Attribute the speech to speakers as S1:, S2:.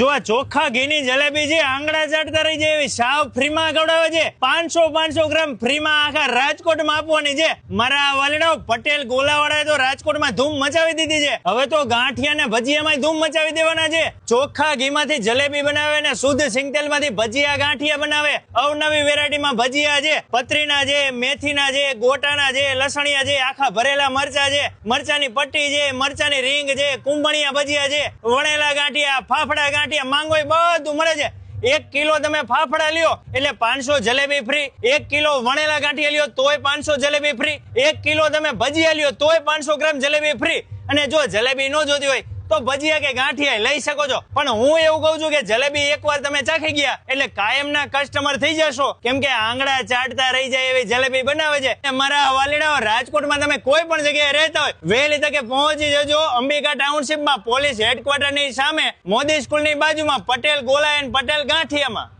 S1: જો આ ચોખ્ખા ઘીની જલેબી છે આંગળા ચાટતા રહી જાય એવી સાવ ફ્રીમાં ખવડાવે છે. પાંચસો પાંચસો ગ્રામ ફ્રીમાં આખા રાજકોટમાં આપવાની છે. મારા વાલીડાઓ, પટેલ ગોલાવાળાએ તો રાજકોટમાં ધૂમ મચાવી દીધી છે. હવે તો ગાંઠિયા ને ભજીયામાં ધૂમ મચાવી દેવાના છે. ચોખ્ખા ઘીમાંથી જલેબી બનાવે અને શુદ્ધ સિંગતેલમાંથી ભજીયા, ગાંઠિયા બનાવે. અવનવી વેરાયટીમાં ભજીયા છે પતરીના છે, મેથીના છે, ગોટાના છે, લસણિયા છે, આખા ભરેલા મરચા છે. મરચાની પટ્ટી છે, મરચાની રીંગ છે, કુંભણિયા ભજીયા છે. વણેલા ગાંઠિયા, ફાફડા ગાંઠિયા માંગો એ બધું મળે છે. એક કિલો તમે ફાફડા લ્યો, એટલે પાંચસો જલેબી ફ્રી એક કિલો વણેલા ગાંઠિયા લ્યો, તોય પાંચસો જલેબી ફ્રી એક કિલો તમે ભજીયા લ્યો, તોય પાંચસો ગ્રામ જલેબી ફ્રી અને જો જલેબી ન જોતી હોય તો ભજીયા કે ગાંઠિયા લઈ શકો છો. પણ હું એવું કહું છું કે જલેબી એકવાર તમે ચાખી ગયા એટલે કાયમના કસ્ટમર થઈ જશો. કેમ કે આંગળા ચાટતા રહી જાય એવી જલેબી બનાવે છે. અને મારા વાલીડાઓ રાજકોટમાં તમે કોઈ પણ જગ્યાએ રહેતા હોય, વહેલી તકે પહોંચી જજો અંબિકા ટાઉનશીપમાં પોલીસ હેડક્વાર્ટરની સામે, મોદી સ્કૂલની બાજુમાં પટેલ ગોલાયન પટેલ ગાંઠિયામાં.